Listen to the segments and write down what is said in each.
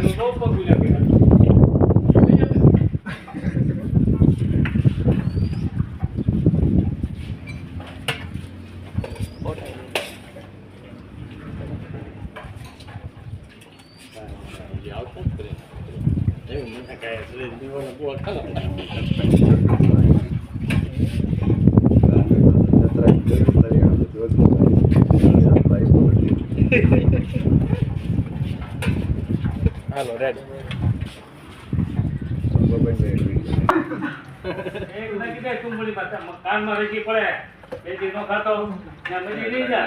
आणि नऊ बघूया Thank you. mahal loh, Red. Sumpah gue yang bayar duit. Eh, kita kumpul di pasar makan, mari kita boleh. Jadi, kita nggak tahu. Yang ini, ini aja.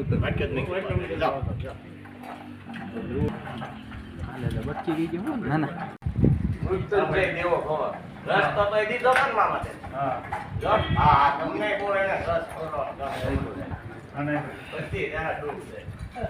Terima kasih.